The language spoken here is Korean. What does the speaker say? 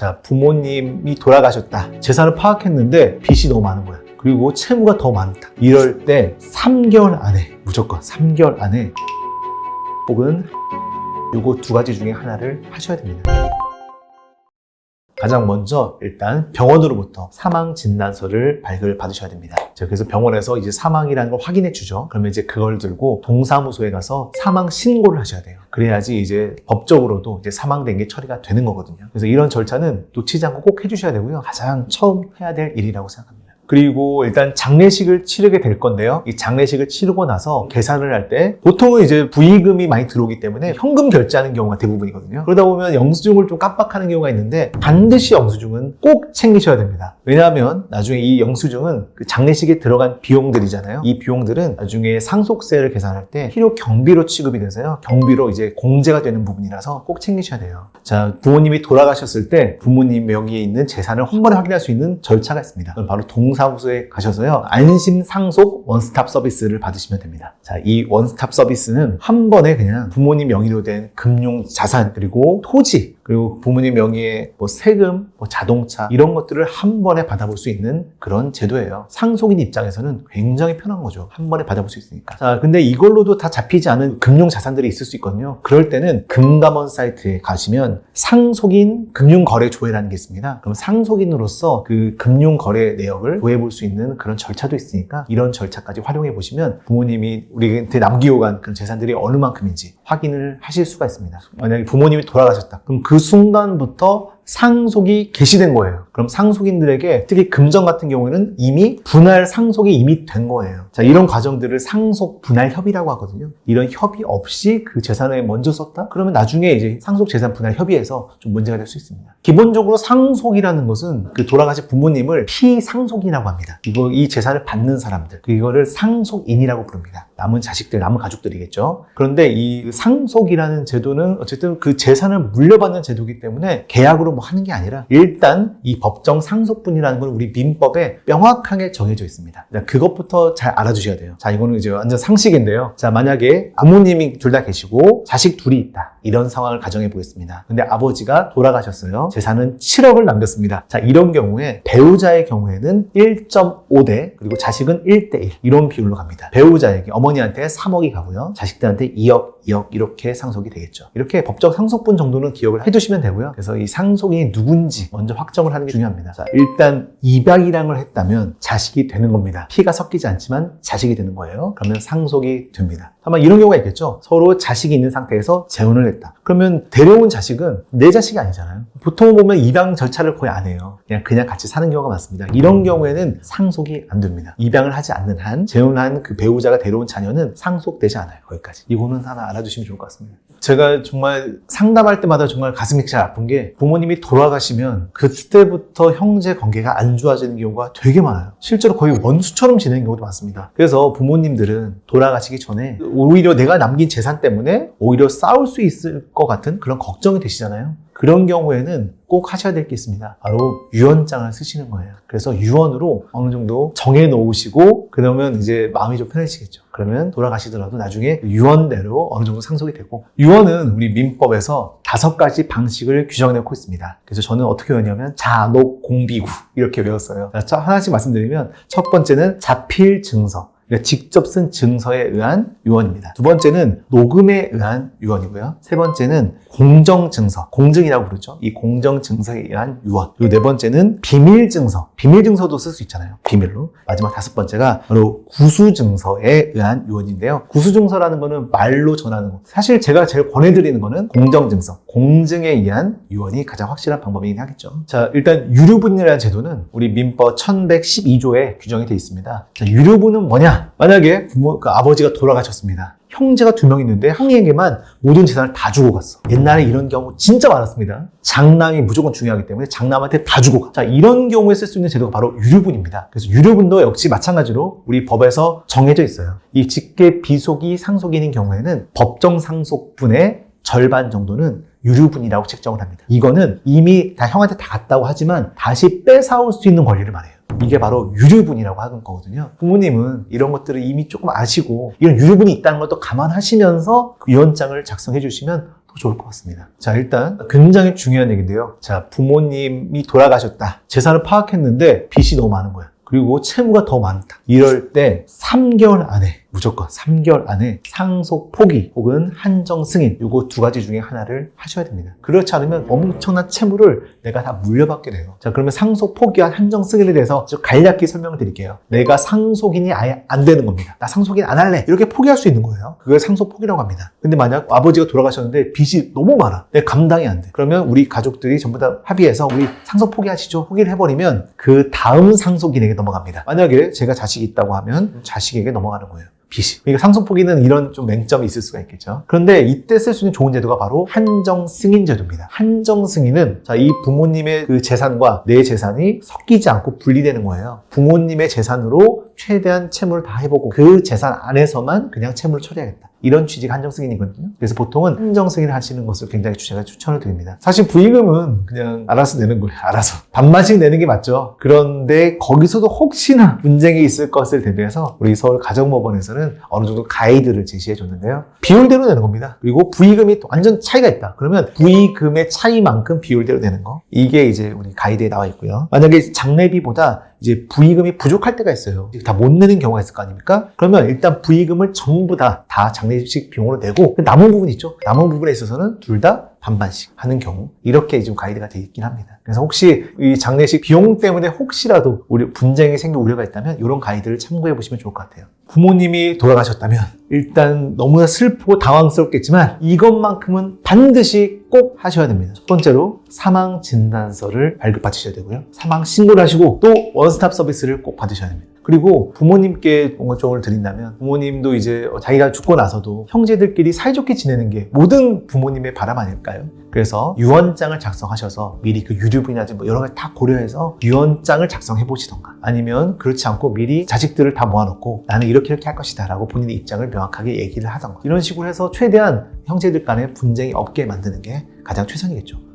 자, 부모님이 돌아가셨다. 재산을 파악했는데 빚이 너무 많은 거야. 그리고 채무가 더 많다. 이럴 때 3개월 안에, 무조건 3개월 안에 혹은 요거 두 가지 중에 하나를 하셔야 됩니다. 가장 먼저 일단 병원으로부터 사망 진단서를 발급을 받으셔야 됩니다. 자, 그래서 병원에서 이제 사망이라는 걸 확인해 주죠. 그러면 이제 그걸 들고 동사무소에 가서 사망 신고를 하셔야 돼요. 그래야지 이제 법적으로도 이제 사망된 게 처리가 되는 거거든요. 그래서 이런 절차는 놓치지 않고 꼭 해주셔야 되고요. 가장 처음 해야 될 일이라고 생각합니다. 그리고 일단 장례식을 치르게 될 건데요. 이 장례식을 치르고 나서 계산을 할 때 보통은 이제 부의금이 많이 들어오기 때문에 현금 결제하는 경우가 대부분이거든요. 그러다 보면 영수증을 좀 깜빡하는 경우가 있는데 반드시 영수증은 꼭 챙기셔야 됩니다. 왜냐하면 나중에 이 영수증은 그 장례식에 들어간 비용들이잖아요. 이 비용들은 나중에 상속세를 계산할 때 필요 경비로 취급이 돼서요. 경비로 이제 공제가 되는 부분이라서 꼭 챙기셔야 돼요. 자, 부모님이 돌아가셨을 때 부모님 명의에 있는 재산을 한 번에 확인할 수 있는 절차가 있습니다. 바로 동 사무소에 가셔서요. 안심 상속 원스톱 서비스를 받으시면 됩니다. 자, 이 원스톱 서비스는 한 번에 그냥 부모님 명의로 된 금융 자산 그리고 토지 그리고 부모님 명의의 뭐 세금, 뭐 자동차 이런 것들을 한 번에 받아볼 수 있는 그런 제도예요. 상속인 입장에서는 굉장히 편한 거죠. 한 번에 받아볼 수 있으니까. 자, 근데 이걸로도 다 잡히지 않은 금융 자산들이 있을 수 있거든요. 그럴 때는 금감원 사이트에 가시면 상속인 금융거래조회라는 게 있습니다. 그럼 상속인으로서 그 금융거래 내역을 조회 해 볼 수 있는 그런 절차도 있으니까 이런 절차까지 활용해 보시면 부모님이 우리한테 남기고 간 그런 재산들이 어느 만큼인지 확인을 하실 수가 있습니다. 만약에 부모님이 돌아가셨다. 그럼 그 순간부터 상속이 개시된 거예요. 그럼 상속인들에게 특히 금전 같은 경우에는 이미 분할 상속이 이미 된 거예요. 자, 이런 과정들을 상속 분할 협의라고 하거든요. 이런 협의 없이 그 재산을 먼저 썼다? 그러면 나중에 이제 상속 재산 분할 협의에서 좀 문제가 될 수 있습니다. 기본적으로 상속이라는 것은 그 돌아가신 부모님을 피상속이라고 합니다. 이거 이 재산을 받는 사람들, 이거를 상속인이라고 부릅니다. 남은 자식들, 남은 가족들이겠죠. 그런데 이 상속이라는 제도는 어쨌든 그 재산을 물려받는 제도이기 때문에 계약으로 뭐 하는 게 아니라 일단 이 법정 상속분이라는 건 우리 민법에 명확하게 정해져 있습니다. 자, 그것부터 잘 알아주셔야 돼요. 자, 이거는 이제 완전 상식인데요. 자, 만약에 부모님이 둘 다 계시고 자식 둘이 있다. 이런 상황을 가정해 보겠습니다. 근데 아버지가 돌아가셨어요. 재산은 7억을 남겼습니다. 자, 이런 경우에 배우자의 경우에는 1.5대 그리고 자식은 1대1 이런 비율로 갑니다. 배우자에게 어머 니한테 3억이 가고요. 자식들한테 2억, 2억 이렇게 상속이 되겠죠. 이렇게 법적 상속분 정도는 기억을 해두시면 되고요. 그래서 이 상속인이 누군지 먼저 확정을 하는 게 중요합니다. 자, 일단 입양이랑을 했다면 자식이 되는 겁니다. 피가 섞이지 않지만 자식이 되는 거예요. 그러면 상속이 됩니다. 다만 이런 경우가 있겠죠. 서로 자식이 있는 상태에서 재혼을 했다. 그러면 데려온 자식은 내 자식이 아니잖아요. 보통 보면 입양 절차를 거의 안 해요. 그냥 그냥 같이 사는 경우가 많습니다. 이런 경우에는 상속이 안 됩니다. 입양을 하지 않는 한 재혼한 그 배우자가 데려온 자녀는 상속되지 않아요. 거기까지. 이거는 하나 알아두시면 좋을 것 같습니다. 제가 정말 상담할 때마다 정말 가슴이 잘 아픈 게 부모님이 돌아가시면 그때부터 형제 관계가 안 좋아지는 경우가 되게 많아요. 실제로 거의 원수처럼 지내는 경우도 많습니다. 그래서 부모님들은 돌아가시기 전에 오히려 내가 남긴 재산 때문에 오히려 싸울 수 있을 것 같은 그런 걱정이 되시잖아요. 그런 경우에는 꼭 하셔야 될 게 있습니다. 바로 유언장을 쓰시는 거예요. 그래서 유언으로 어느 정도 정해 놓으시고 그러면 이제 마음이 좀 편해지겠죠. 그러면 돌아가시더라도 나중에 유언대로 어느 정도 상속이 되고 유언은 우리 민법에서 다섯 가지 방식을 규정해 놓고 있습니다. 그래서 저는 어떻게 외웠냐면 자녹 공비구 이렇게 외웠어요. 자, 하나씩 말씀드리면 첫 번째는 자필 증서. 그러니까 직접 쓴 증서에 의한 유언입니다. 두 번째는 녹음에 의한 유언이고요. 세 번째는 공정 증서, 공증이라고 부르죠. 이 공정 증서에 의한 유언. 그리고 네 번째는 비밀 증서, 비밀 증서도 쓸 수 있잖아요. 비밀로. 마지막 다섯 번째가 바로 구수 증서에 의한 유언인데요. 구수 증서라는 거는 말로 전하는 거. 사실 제가 제일 권해드리는 거는 공정 증서, 공증에 의한 유언이 가장 확실한 방법이긴 하겠죠. 자, 일단 유류분이라는 제도는 우리 민법 1112조에 규정이 되어 있습니다. 자, 유류분은 뭐냐? 만약에 부모, 그 아버지가 돌아가셨습니다. 형제가 두 명 있는데 형에게만 모든 재산을 다 주고 갔어. 옛날에 이런 경우 진짜 많았습니다. 장남이 무조건 중요하기 때문에 장남한테 다 주고 가. 자, 이런 경우에 쓸 수 있는 제도가 바로 유류분입니다. 그래서 유류분도 역시 마찬가지로 우리 법에서 정해져 있어요. 이 직계 비속이 상속인인 경우에는 법정 상속분의 절반 정도는 유류분이라고 책정을 합니다. 이거는 이미 다 형한테 다 갔다고 하지만 다시 뺏어올 수 있는 권리를 말해요. 이게 바로 유류분이라고 하는 거거든요. 부모님은 이런 것들을 이미 조금 아시고 이런 유류분이 있다는 것도 감안하시면서 그 유언장을 작성해 주시면 더 좋을 것 같습니다. 자, 일단 굉장히 중요한 얘기인데요. 자, 부모님이 돌아가셨다. 재산을 파악했는데 빚이 너무 많은 거야. 그리고 채무가 더 많다. 이럴 때 3개월 안에 무조건 3개월 안에 상속 포기 혹은 한정 승인 요거 두 가지 중에 하나를 하셔야 됩니다. 그렇지 않으면 엄청난 채무를 내가 다 물려받게 돼요. 자 그러면 상속 포기와 한정 승인에 대해서 좀 간략히 설명을 드릴게요. 내가 상속인이 아예 안 되는 겁니다. 나 상속인 안 할래 이렇게 포기할 수 있는 거예요. 그걸 상속 포기라고 합니다. 근데 만약 아버지가 돌아가셨는데 빚이 너무 많아. 내 감당이 안 돼. 그러면 우리 가족들이 전부 다 합의해서 우리 상속 포기하시죠. 포기를 해버리면 그 다음 상속인에게 넘어갑니다. 만약에 제가 자식이 있다고 하면 자식에게 넘어가는 거예요. 빚이. 그러니까 상속 포기는 이런 좀 맹점이 있을 수가 있겠죠. 그런데 이때 쓸 수 있는 좋은 제도가 바로 한정 승인 제도입니다. 한정 승인은 자, 이 부모님의 그 재산과 내 재산이 섞이지 않고 분리되는 거예요. 부모님의 재산으로 최대한 채무를 다 해보고 그 재산 안에서만 그냥 채무를 처리하겠다. 이런 취지가 한정 승인이거든요. 그래서 보통은 한정 승인을 하시는 것을 굉장히 제가 추천을 드립니다. 사실 부의금은 그냥 알아서 내는 거예요. 알아서. 반만씩 내는 게 맞죠. 그런데 거기서도 혹시나 분쟁이 있을 것을 대비해서 우리 서울 가정법원에서는 어느 정도 가이드를 제시해 줬는데요. 비율대로 내는 겁니다. 그리고 부의금이 또 완전 차이가 있다. 그러면 부의금의 차이만큼 비율대로 내는 거. 이게 이제 우리 가이드에 나와 있고요. 만약에 장례비보다 이제 부의금이 부족할 때가 있어요. 다 못 내는 경우가 있을 거 아닙니까? 그러면 일단 부의금을 전부 다, 다 장례식 비용으로 내고 그 남은 부분 있죠? 남은 부분에 있어서는 둘 다 반반씩 하는 경우 이렇게 지금 가이드가 되어 있긴 합니다. 그래서 혹시 이 장례식 비용 때문에 혹시라도 우리 분쟁이 생길 우려가 있다면 이런 가이드를 참고해 보시면 좋을 것 같아요. 부모님이 돌아가셨다면 일단 너무나 슬프고 당황스럽겠지만 이것만큼은 반드시 꼭 하셔야 됩니다. 첫 번째로 사망 진단서를 발급받으셔야 되고요. 사망 신고를 하시고 또 원스톱 서비스를 꼭 받으셔야 됩니다. 그리고 부모님께 조언을 드린다면 부모님도 이제 자기가 죽고 나서도 형제들끼리 사이좋게 지내는 게 모든 부모님의 바람 아닐까요? 그래서 유언장을 작성하셔서 미리 그 유류분이나 뭐 여러 가지 다 고려해서 유언장을 작성해 보시던가 아니면 그렇지 않고 미리 자식들을 다 모아놓고 나는 이렇게 이렇게 할 것이다 라고 본인의 입장을 명확하게 얘기를 하던가 이런 식으로 해서 최대한 형제들 간에 분쟁이 없게 만드는 게 가장 최선이겠죠.